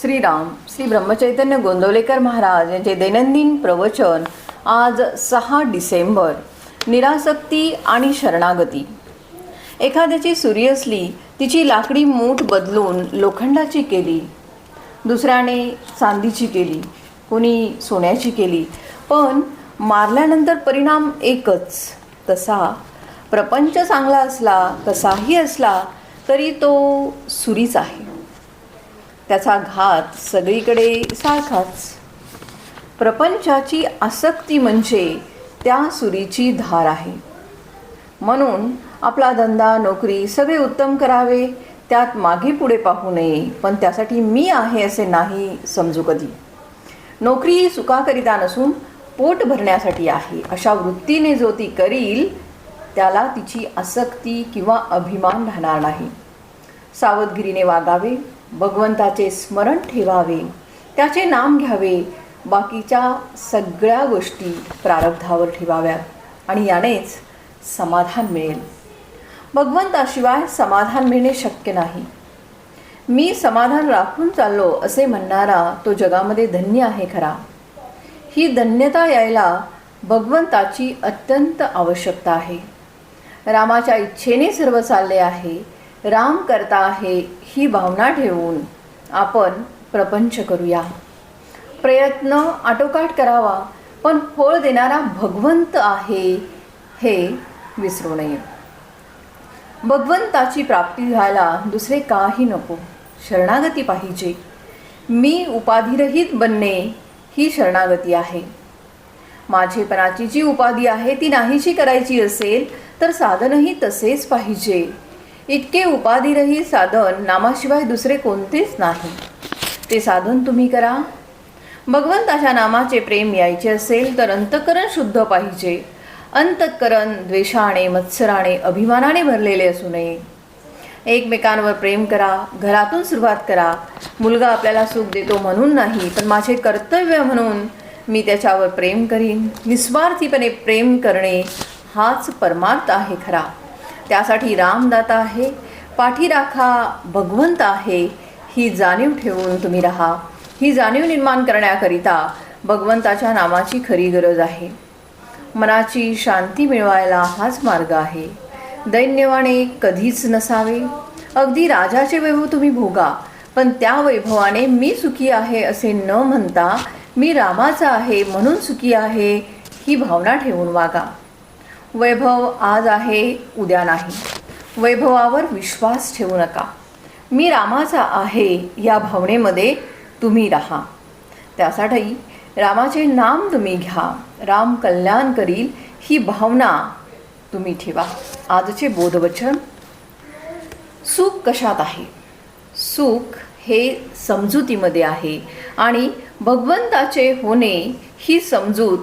श्रीराम श्री ब्रह्मचैतन्य गोंदवलेकर महाराज यांचे दैनंदिन प्रवचन आज सहा डिसेंबर. निरासक्ती आणि शरणागती. एखाद्याची सुरी असली तिची लाकडी मूठ बदलून लोखंडाची केली. दुसऱ्याने चांदीची केली कुणी सोन्याची केली. पण मारल्यानंतर परिणाम एकच तसा. प्रपंच चांगला असला कसाही असला तरी तो सुरीच आहे. त्याचा घात सगळीकडे सारखाच. प्रपंचाची आसक्ती म्हणजे त्या सुरीची धार आहे. म्हणून आपला धंदा नोकरी सगळे उत्तम करावे त्यात मागे पुढे पाहू नये पण त्यासाठी मी आहे असे नाही समजू कधी. नोकरी सुखाकरिता नसून पोट भरण्यासाठी आहे अशा वृत्तीने जो ती करील त्याला तिची आसक्ती किंवा अभिमान राहणार नाही. सावधगिरीने वागावे भगवंताचे स्मरण ठेवावे त्याचे नाम घ्यावे. बाकीच्या सगळ्या गोष्टी प्रारब्धावर ठेवाव्यात आणि यानेच समाधान मिळेल. भगवंताशिवाय समाधान मिळणे शक्य नाही. मी समाधान राखून चाललो असे म्हणणारा तो जगामध्ये धन्य आहे खरा. ही धन्यता यायला भगवंताची अत्यंत आवश्यकता आहे. रामाच्या इच्छेने सर्व चालले आहे. राम करता आहे ही भावना ठेवून आपण प्रपंच करूया. प्रयत्न आटोकाट करावा पण फळ देणारा भगवंत आहे हे विसरू नये. भगवंताची प्राप्ती व्हायला दुसरे काही नको शरणागती पाहिजे. मी उपाधिरहित बनणे ही शरणागती आहे. माझेपणाची जी उपाधी आहे ती नाहीशी करायची असेल तर साधनही तसेच पाहिजे. इतके उपाधिरही साधन नामाशिवाय दुसरे कोणतेच नाही. ते साधन तुम्ही करा. भगवंताच्या नामाचे प्रेम यायचे असेल तर अंतकरण शुद्ध पाहिजे. अंतकरण द्वेषाने मत्सराने अभिमानाने भरलेले असू नये. एकमेकांवर प्रेम करा घरातून सुरुवात करा. मुलगा आपल्याला सुख देतो म्हणून नाही पण माझे कर्तव्य म्हणून मी त्याच्यावर प्रेम करीन. निस्वार्थीपणे प्रेम करणे हाच परमार्थ आहे खरा. त्यासाठी रामदाता आहे. पाठी राखा भगवंत आहे. ही जाणीव ठेवून तुम्ही राहा. ही जाणीव निर्माण करण्याकरिता भगवंताच्या नामाची खरी गरज आहे. मनाची शांती मिळवायला हाच मार्ग आहे. दैन्यवाने कधीच नसावे. अगदी राजाचे वैभव तुम्ही भोगा. पण त्या वैभवाने मी सुखी आहे असे न म्हणता मी रामाचा आहे म्हणून सुखी आहे ही भावना ठेवून वागा. वैभव आज आहे उद्या नाही. वैभवावर विश्वास ठेवू नका. मी रामाचा आहे या भावनेमध्ये तुम्ही राहा. त्यासाठी रामाचे नाम तुम्ही घ्या. राम कल्याण करील ही भावना तुम्ही ठेवा. आजचे बोधवचन सुख कशात आहे? सुख हे समजुतीमध्ये आहे आणि भगवंताचे होणे ही समजूत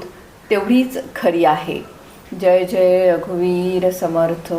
तेवढीच खरी आहे. जय जय रघुवीर समर्थ।